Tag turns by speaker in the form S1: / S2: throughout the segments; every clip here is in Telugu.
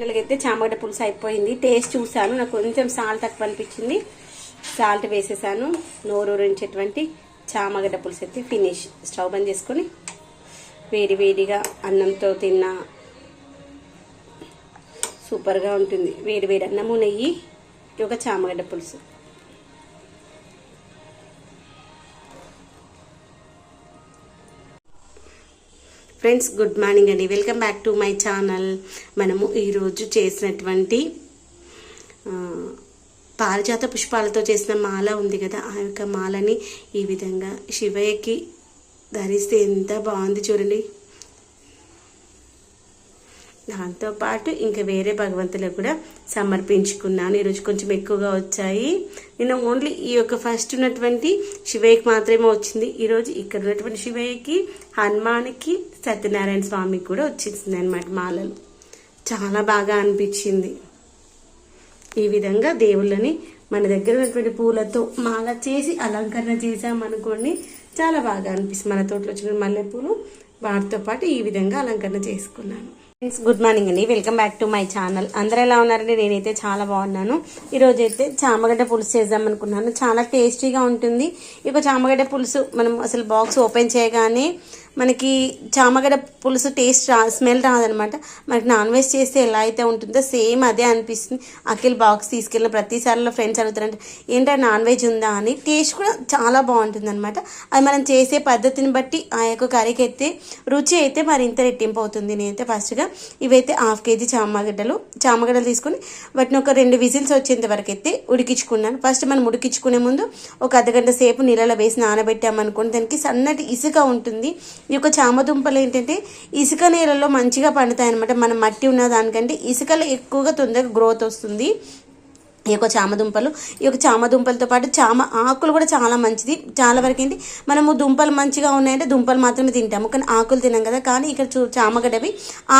S1: ఫైనల్గా అయితే చామగడ్డ పులుసు అయిపోయింది. టేస్ట్ చూసాను నాకు కొంచెం సాల్ట్ తక్కువ అనిపించింది. సాల్ట్ వేసేసాను. నోరూరించేటువంటి చామగడ్డ పులుసు అయితే ఫినిష్ స్టవ్ బంద్ చేసుకొని వేడి వేడిగా అన్నంతో తిన్న సూపర్గా ఉంటుంది. వేడి వేడి అన్నము నెయ్యి ఒక చామగడ్డ పులుసు. ఫ్రెండ్స్ గుడ్ మార్నింగ్ అండి. Welcome back to my channel. మనము ఈరోజు చేసినటువంటి పారిజాత పుష్పాలతో చేసిన మాల ఉంది కదా ఆ యొక్క మాలని ఈ విధంగా శివయ్యకి ధరిస్తే ఎంత బాగుంది చూడండి. దాంతోపాటు ఇంకా వేరే భగవంతులకు కూడా సమర్పించుకున్నాను. ఈరోజు కొంచెం ఎక్కువగా వచ్చాయి. నేను ఓన్లీ ఈ యొక్క ఫస్ట్ ఉన్నటువంటి శివయ్యకి మాత్రమే వచ్చింది. ఈరోజు ఇక్కడ ఉన్నటువంటి శివయ్యకి హనుమానికి సత్యనారాయణ స్వామికి కూడా వచ్చేసింది అనమాట మాలలు. చాలా బాగా అనిపించింది. ఈ విధంగా దేవుళ్ళని మన దగ్గర ఉన్నటువంటి పూలతో మాల చేసి అలంకరణ చేసామనుకోండి చాలా బాగా అనిపిస్తుంది. మన తోటలో వచ్చిన మల్లెపూలు వాటితో పాటు ఈ విధంగా అలంకరణ చేసుకున్నాను. ఫ్రెండ్స్ గుడ్ మార్నింగ్ అండి. Welcome back to my channel అందరూ ఎలా ఉన్నారండి? నేనైతే చాలా బాగున్నాను. ఈరోజు అయితే చామగడ్డ పులుసు చేద్దాం అనుకున్నాను. చాలా టేస్టీగా ఉంటుంది. ఇక చామగడ్డ పులుసు మనం అసలు బాక్స్ ఓపెన్ చేయగానే మనకి చామగడ్డ పులుసు టేస్ట్ రా స్మెల్ రాదనమాట. మనకి నాన్ వెజ్ చేస్తే ఎలా అయితే ఉంటుందో సేమ్ అదే అనిపిస్తుంది. అఖిల్ బాక్స్ తీసుకెళ్ళిన ప్రతిసారిలో ఫ్రెండ్స్ అడుగుతారంటే ఏంటంటే నాన్ వెజ్ ఉందా? అని. టేస్ట్ కూడా చాలా బాగుంటుంది అనమాట అది మనం చేసే పద్ధతిని బట్టి ఆ యొక్క కర్రీకి అయితే రుచి అయితే మరి ఇంత రెట్టింపు అవుతుంది. నేనైతే ఫస్ట్గా ఇవైతే హాఫ్ కేజీ చామగడ్డలు చామగడ్డలు తీసుకొని వాటిని ఒక రెండు విజిల్స్ వచ్చేంత వరకు అయితే ఉడికించుకున్నాను. ఫస్ట్ మనం ఉడికించుకునే ముందు ఒక అర్ధగంట సేపు నీళ్ళలో వేసి నానబెట్టామనుకోండి దానికి సన్నటి ఇసుక ఉంటుంది. ఈ యొక్క చామదుంపలు ఏంటంటే ఇసుక నేలలో మంచిగా పండుతాయి అనమాట మనం మట్టి ఉన్న దానికంటే ఇసుకలో ఎక్కువగా తొందరగా గ్రోత్ వస్తుంది. ఈ యొక్క చామదుంపలు. ఈ యొక్క చామదుంపలతో పాటు చామ ఆకులు కూడా చాలా మంచిది. చాలా వరకు ఏంటి? మనము దుంపలు మంచిగా ఉన్నాయంటే దుంపలు మాత్రమే తింటాము. కానీ ఆకులు తినాం కదా. కానీ ఇక్కడ చూ చామగడ్డవి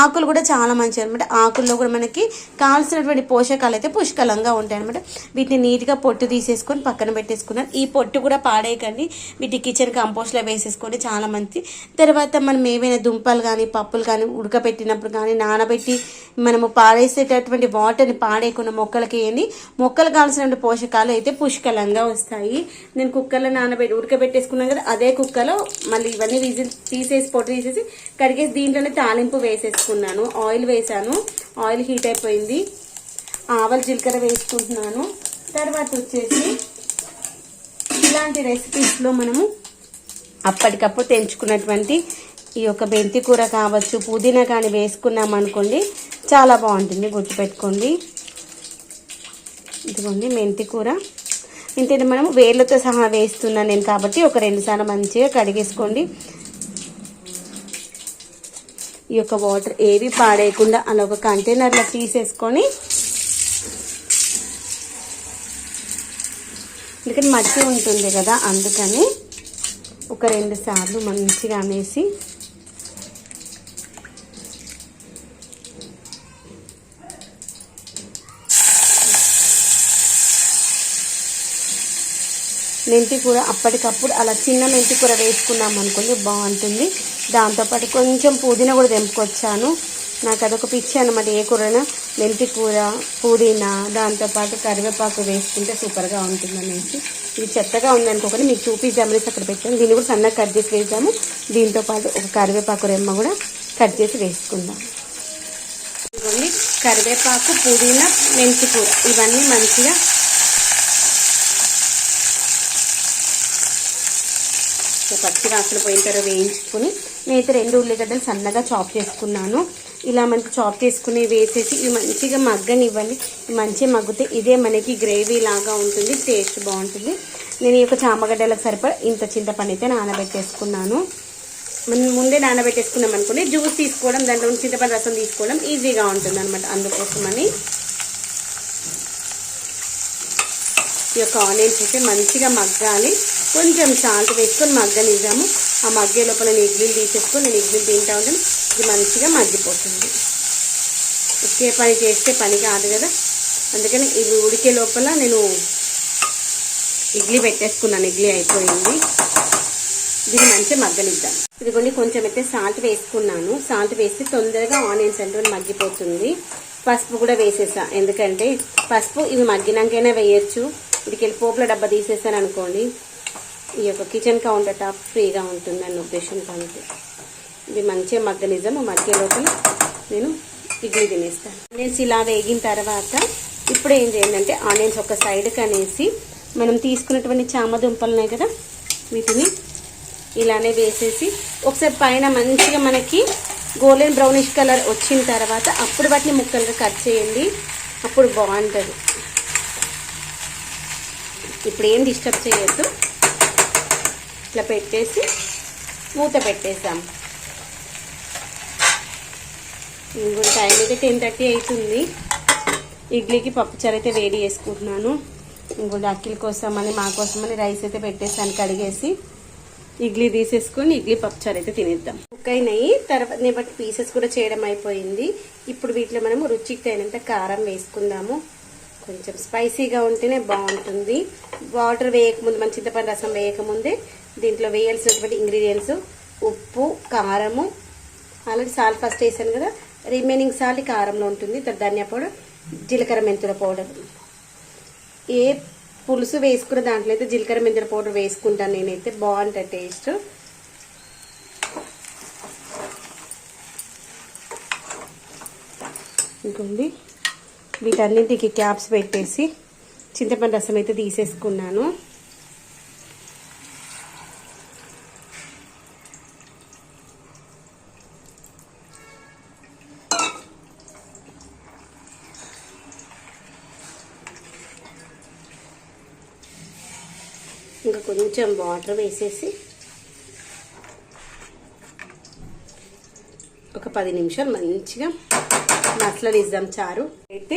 S1: ఆకులు కూడా చాలా మంచిది అనమాట ఆకుల్లో కూడా మనకి కావాల్సినటువంటి పోషకాలు అయితే పుష్కలంగా ఉంటాయి అనమాట వీటిని నీట్గా పొట్టు తీసేసుకొని పక్కన పెట్టేసుకున్నాను. ఈ పొట్టు కూడా పాడేయకండి. వీటి కిచెన్ కంపోస్ట్లో వేసేసుకొని చాలా మంచిది. తర్వాత మనం ఏవైనా దుంపలు కానీ పప్పులు కానీ ఉడకబెట్టినప్పుడు కానీ నానబెట్టి మనము పాడేసేటటువంటి వాటర్ని పాడేయకుండా మొక్కలకి వేయండి మొక్కలు కావాల్సిన పోషకాలు అయితే పుష్కలంగా వస్తాయి. నేను కుక్కర్లో నానబెట్టి ఉడకబెట్టేసుకున్నాను కదా అదే కుక్కర్లో మళ్ళీ ఇవన్నీ విజిల్ తీసేసి పొట్టు తీసేసి కడిగేసి దీంట్లోనే తాలింపు వేసేసుకున్నాను. ఆయిల్ వేసాను ఆయిల్ హీట్ అయిపోయింది. ఆవల జీలకర్ర వేసుకుంటున్నాను. తర్వాత వచ్చేసి ఇలాంటి రెసిపీస్లో మనము అప్పటికప్పుడు తెంచుకున్నటువంటి ఈ యొక్క మెంతి కూర కావచ్చు పుదీనా కానీ వేసుకున్నాం అనుకోండి చాలా బాగుంటుంది. గుర్తుపెట్టుకోండి. ఇదిగోండి మెంతి కూర. ఇంతే మనం? వేర్లతో సహా వేస్తున్నాను నేను కాబట్టి ఒక రెండు సార్లు మంచిగా కడిగేసుకోండి. ఈ యొక్క వాటర్ ఏవి పాడేయకుండా అలా ఒక కంటైనర్లో తీసేసుకొని ఎందుకంటే మట్టి ఉంటుంది కదా అందుకని ఒక రెండు సార్లు మంచిగా అనేసి మెంతి కూర అప్పటికప్పుడు అలా చిన్న మెంతి కూర వేసుకున్నాం అనుకోండి బాగుంటుంది. దాంతోపాటు కొంచెం పుదీనా కూడా తెంపుకొచ్చాను. నాకు అదొక పిచ్చి అనమాట ఏ కూరైనా. మెంతి కూర పుదీనా దాంతోపాటు కరివేపాకు వేసుకుంటే సూపర్గా ఉంటుంది అనేసి ఇది చెత్తగా ఉందనుకోకుండా మీకు చూపిద్దామనేసి అక్కడ పెట్టాను. దీన్ని కూడా సన్నగా కట్ చేసి వేద్దాము. దీంతో పాటు ఒక కరివేపాకు రెమ్మ కూడా కట్ చేసి వేసుకుందాం. కరివేపాకు పుదీనా మెంతి కూర. ఇవన్నీ మంచిగా పచ్చి వాసన పోయిన తర్వాత వేయించుకుని నేనైతే రెండు ఉల్లిగడ్డలు సన్నగా చాప్ చేసుకున్నాను. ఇలా మనకి చాప్ చేసుకుని వేసేసి ఇవి మంచిగా మగ్గని ఇవ్వండి మంచిగా మగ్గితే ఇదే మనకి గ్రేవీ లాగా ఉంటుంది టేస్ట్ బాగుంటుంది. నేను ఈ యొక్క చామగడ్డలకు సరిపడా ఇంత చింతపండు అయితే నానబెట్టేసుకున్నాను. మనం ముందే నానబెట్టేసుకున్నాం అనుకోండి జ్యూస్ తీసుకోవడం దాంట్లో చింతపండు రసం తీసుకోవడం ఈజీగా ఉంటుంది అనమాట అందుకోసమని. ఈ యొక్క ఆనియన్స్ అయితే మంచిగా మగ్గాలి. కొంచెం సాల్ట్ వేసుకొని మగ్గనిద్దాము. ఆ మగ్గే లోపల నేను ఇడ్లీలు తీసేసుకొని నేను ఇడ్లీలు తింటా ఉంటాను. ఇది మంచిగా మగ్గిపోతుంది. ఒకే పని చేస్తే పని కాదు కదా. అందుకని ఇవి ఉడికే లోపల నేను ఇడ్లీ పెట్టేసుకున్నాను. ఇడ్లీ అయిపోయింది. దీన్ని మంచిగా మగ్గనిద్దాం. ఇదిగోండి కొంచెం అయితే సాల్ట్ వేసుకున్నాను. సాల్ట్ వేస్తే తొందరగా ఆనియన్స్ అంటే మగ్గిపోతుంది. పసుపు కూడా వేసేసా. ఎందుకంటే పసుపు ఇవి మగ్గినాకైనా వేయచ్చు. ఇదికెళ్ళి పోపుల డబ్బా తీసేసాను అనుకోండి. ఈ యొక్క కిచెన్ కౌంటర్ టాప్ ఫ్రీగా ఉంటుంది అన్న ఉద్దేశంతో అంతే ఇది మంచిగా మగ్గనిజం మగ్గే లోపల నేను ఇడ్లీ తినేస్తాను. ఆనియన్స్ ఇలా వేగిన తర్వాత ఇప్పుడు ఏం చేయండి అంటే ఆనియన్స్ ఒక సైడ్కి అనేసి మనం తీసుకున్నటువంటి చామ దుంపలు కదా వీటిని ఇలానే వేసేసి ఒకసారి పైన మంచిగా మనకి గోల్డెన్ బ్రౌనిష్ కలర్ వచ్చిన తర్వాత అప్పుడు వాటిని ముక్కలుగా కట్ చేయండి. అప్పుడు బాగుంటుంది. ఇప్పుడు ఏం డిస్టర్బ్ చేయొద్దు. ఇట్లా పెట్టేసి మూత పెట్టేసాం ఇంకో టైం అయితే టెన్ థర్టీ అవుతుంది. ఇడ్లీకి పప్పుచారు అయితే వేడి చేసుకుంటున్నాను. ఇంకోటి అక్కిల కోసం అని మా కోసం అని రైస్ అయితే పెట్టేసాను కడిగేసి. ఇడ్లీ తీసేసుకొని ఇడ్లీ పప్పుచారు అయితే తినేద్దాం. కుక్ అయినాయి. తర్వాత నేను బట్టి పీసెస్ కూడా చేయడం అయిపోయింది. ఇప్పుడు వీటిలో మనము రుచికి తగినంత కారం వేసుకుందాము. కొంచెం స్పైసీగా ఉంటేనే బాగుంటుంది. వాటర్ వేయకముందు మన చింతపండు రసం వేయకముందే దీంట్లో వేయాల్సినటువంటి ఇంగ్రీడియంట్స్ ఉప్పు కారము ఆల్రెడీ సాల్ట్ ఫస్ట్ వేసాను కదా. రిమైనింగ్ సాల్ట్ కారంలో ఉంటుంది. తర్వాత ధనియా పౌడర్ జీలకర్ర మెంతుల పౌడర్. ఏ పులుసు వేసుకున్న దాంట్లో అయితే జీలకర్ర మెంతుల పౌడర్ వేసుకుంటాను నేనైతే. బాగుంటుంది టేస్ట్. ఇంకోండి. వీటన్నింటికి క్యాప్స్ పెట్టేసి చింతపండు రసం అయితే తీసేసుకున్నాను. ఇంకా కొంచెం వాటర్ వేసేసి ఒక పది నిమిషాలు మంచిగా మసలనిద్దాం చారు. అయితే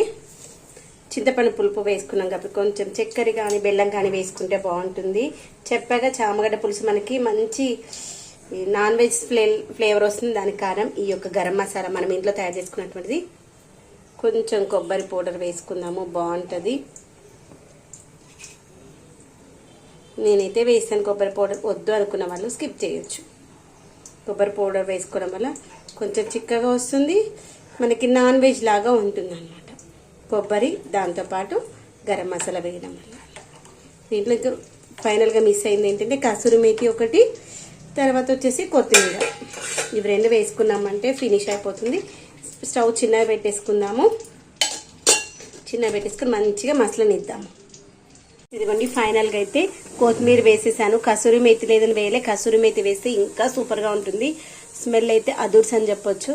S1: చింతపండు పులుపు వేసుకున్నాం కాబట్టి కొంచెం చక్కెర కానీ బెల్లం కానీ వేసుకుంటే బాగుంటుంది. చెప్పగా చామగడ్డ పులుసు మనకి మంచి నాన్ వెజ్ ఫ్లే ఫ్లేవర్ వస్తుంది. దాని కారం ఈ యొక్క గరం మసాలా మనం ఇంట్లో తయారు చేసుకున్నటువంటిది. కొంచెం కొబ్బరి పౌడర్ వేసుకుందాము బాగుంటుంది. నేనైతే వేసాను కొబ్బరి పౌడర్. వద్దు అనుకున్న వాళ్ళు స్కిప్ చేయొచ్చు. కొబ్బరి పౌడర్ వేసుకోవడం వల్ల కొంచెం చిక్కగా వస్తుంది. మనకి నాన్ వెజ్ లాగా ఉంటుంది అనమాట కొబ్బరి దాంతోపాటు గరం మసాలా వేయడం వల్ల. దీంట్లో ఇంకా ఫైనల్గా మిస్ అయింది ఏంటంటే కసూరి మేతి ఒకటి తర్వాత వచ్చేసి కొత్తిమీర. ఇవి రెండు వేసుకున్నామంటే ఫినిష్ అయిపోతుంది. స్టవ్ చిన్నగా పెట్టేసుకుందాము. చిన్నగా పెట్టేసుకుని మంచిగా మసలనిద్దాము. ఇదిగోండి ఫైనల్గా అయితే కొత్తిమీర వేసేసాను. కసూరి మేతి లేదని వేయలే. కసూరి మేతి వేస్తే ఇంకా సూపర్గా ఉంటుంది. స్మెల్ అయితే అదుర్స్ అని చెప్పొచ్చు.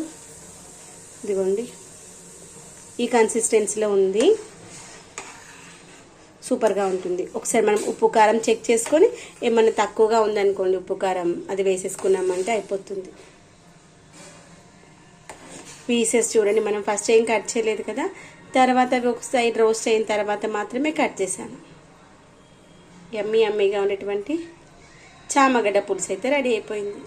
S1: ఇదిగోండి. ఈ కన్సిస్టెన్సీలో ఉంది. సూపర్గా ఉంటుంది. ఒకసారి మనం ఉప్పు కారం చెక్ చేసుకొని ఏమన్నా తక్కువగా ఉందనుకోండి ఉప్పు కారం అది వేసేసుకున్నామంటే అయిపోతుంది. పీసెస్ చూడండి. మనం ఫస్ట్ ఏం కట్ చేయలేదు కదా. తర్వాత అవి ఒక సైడ్ రోస్ట్ అయిన తర్వాత మాత్రమే కట్ చేశాను. ఎమ్మీ ఎమ్మీగా ఉండేటువంటి చామగడ్డ పులుసు అయితే రెడీ అయిపోయింది.